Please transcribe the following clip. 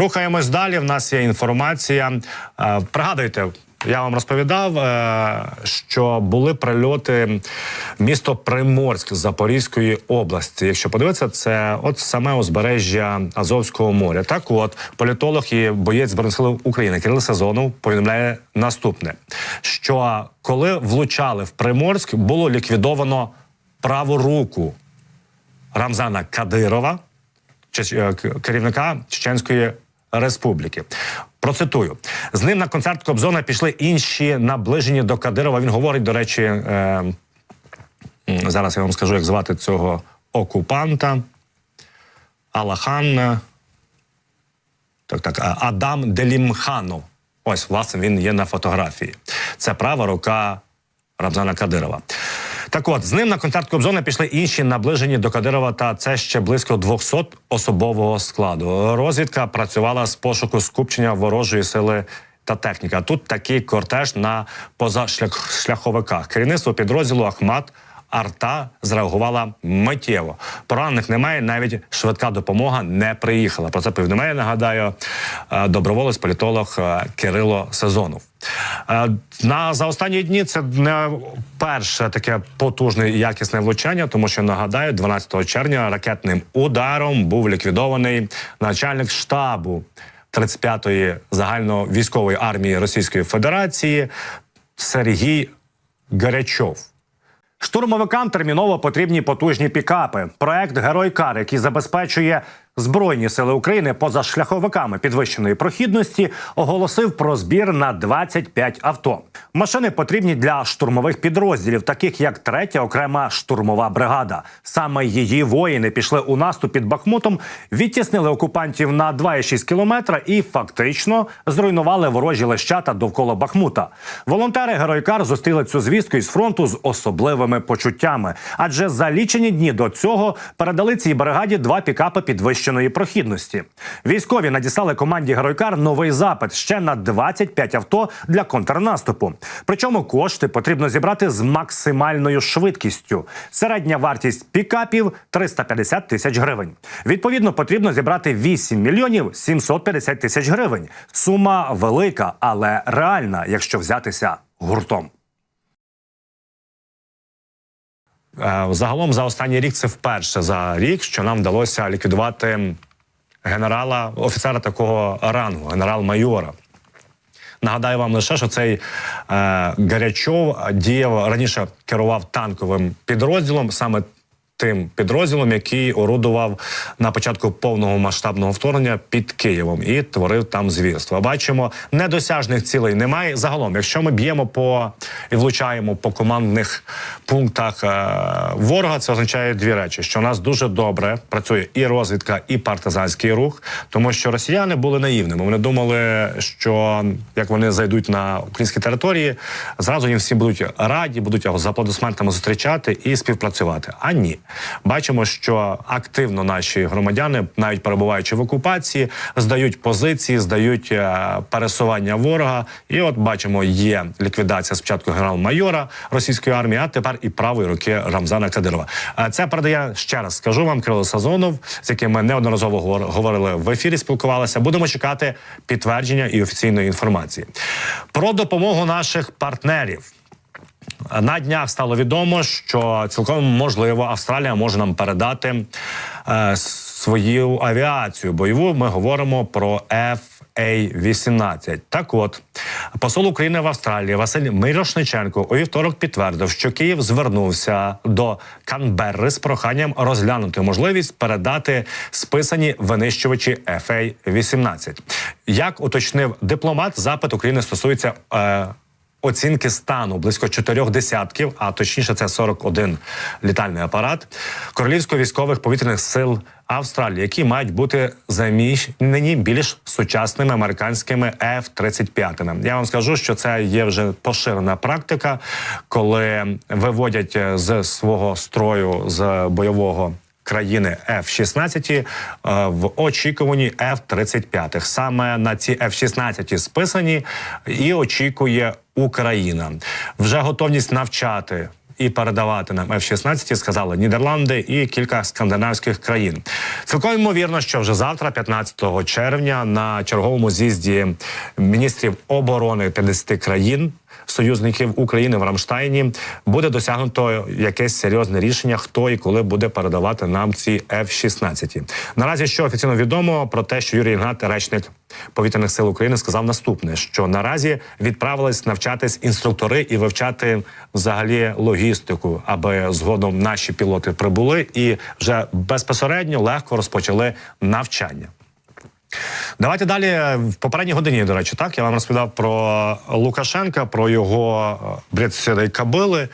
Рухаємось далі. В нас є інформація. Е, Пригадуйте. Я вам розповідав, е, що були прильоти місто Приморськ Запорізької області. Якщо подивитися, це от саме узбережжя Азовського моря. Так, от політолог і боєць Збройних України Кирил Сезонов повідомляє наступне: що коли влучали в Приморськ, було ліквідовано праву руку Рамзана Кадирова, е, керівника Чеченської Республіки. Процитую з ним на концерт Кобзона пішли інші наближені до Кадирова. Він говорить, до речі, е, зараз я вам скажу, як звати цього окупанта. Алахан. Так, так, Адам Делімханов. Ось, власне, він є на фотографії. Це права рука Рамзана Кадирова. Так от, з ним на концерт Кобзона пішли інші наближені до Кадирова, та це ще близько 200 особового складу. Розвідка працювала з пошуку скупчення ворожої сили та техніки. Тут такий кортеж на позашляховиках. Керівництво підрозділу Ахмат Арта зреагувала миттєво. Поранених немає, навіть швидка допомога не приїхала. Про це повідомляє, нагадаю, е, доброволець політолог е, Кирило Сезонов. Е, На за останні дні це не перше таке потужне і якісне влучання, тому що нагадаю, 12 червня ракетним ударом був ліквідований начальник штабу 35-ї загальновійськової армії Російської Федерації Сергій Гарячов. Штурмовикам терміново потрібні потужні пікапи. Проект Герой Кар, який забезпечує Збройні сили України поза шляховиками підвищеної прохідності, оголосив про збір на 25 авто. Машини потрібні для штурмових підрозділів, таких як третя окрема штурмова бригада. Саме її воїни пішли у наступ під Бахмутом, відтіснили окупантів на 2,6 кілометра і фактично зруйнували ворожі лещата довкола Бахмута. Волонтери Геройкар зустріли цю звістку із фронту з особливими почуттями, адже за лічені дні до цього передали цій бригаді два пікапи підвищеної прохідності. Військові надіслали команді Геройкар новий запит ще на 25 авто для контрнаступу. Причому кошти потрібно зібрати з максимальною швидкістю. Середня вартість пікапів 350 тисяч гривень. Відповідно, потрібно зібрати 8 мільйонів 750 тисяч гривень. Сума велика, але реальна, якщо взятися гуртом. Загалом за останній рік це вперше за рік, що нам вдалося ліквідувати генерала, офіцера такого рангу, генерал-майора. Нагадаю вам лише, що цей е, Гарячов діяв раніше керував танковим підрозділом, саме тим підрозділом, який орудував на початку повного масштабного вторгнення під Києвом і творив там звірства. Бачимо, недосяжних цілей немає. Загалом, якщо ми б'ємо по і влучаємо по командних пунктах е, ворога, це означає дві речі: що у нас дуже добре працює і розвідка, і партизанський рух, тому що росіяни були наївними. Вони думали, що як вони зайдуть на українські території, зразу їм всі будуть раді, будуть його з аплодисментами зустрічати і співпрацювати. А ні, бачимо, що активно наші громадяни, навіть перебуваючи в окупації, здають позиції, здають е, пересування ворога. І от бачимо, є ліквідація спочатку генерал-майора російської армії, а тепер і правої руки Рамзана Кадирова. Е, Це передає ще раз. Скажу вам Кирило Сазонов, з яким ми неодноразово говорили в ефірі. Спілкувалися. Будемо чекати підтвердження і офіційної інформації про допомогу наших партнерів. На днях стало відомо, що цілком можливо Австралія може нам передати е, свою авіацію бойову. Ми говоримо про FA-18. Так от посол України в Австралії Василь Мирошниченко у вівторок підтвердив, що Київ звернувся до Канберри з проханням розглянути можливість передати списані винищувачі FA-18. Як уточнив дипломат, запит України стосується. Е, Оцінки стану близько чотирьох десятків, а точніше, це 41 літальний апарат королівсько-військових повітряних сил Австралії, які мають бути заміщені більш сучасними американськими F-35. Я вам скажу, що це є вже поширена практика, коли виводять е, з свого строю з бойового. Країни F-16 е, в очікуванні F-35. Саме на ці F-16 списані і очікує Україна. Вже готовність навчати і передавати нам F-16, сказали Нідерланди і кілька скандинавських країн. Цілком ймовірно, що вже завтра, 15 червня, на черговому з'їзді міністрів оборони 50 країн. Союзників України в Рамштайні буде досягнуто якесь серйозне рішення, хто і коли буде передавати нам ці F-16. Наразі що офіційно відомо про те, що Юрій Ігнат, речник повітряних сил України, сказав наступне: що наразі відправились навчатись інструктори і вивчати взагалі логістику, аби згодом наші пілоти прибули і вже безпосередньо легко розпочали навчання. Давайте далі в попередній годині. До речі, так я вам розповідав про Лукашенка, про його бред сірої кабили,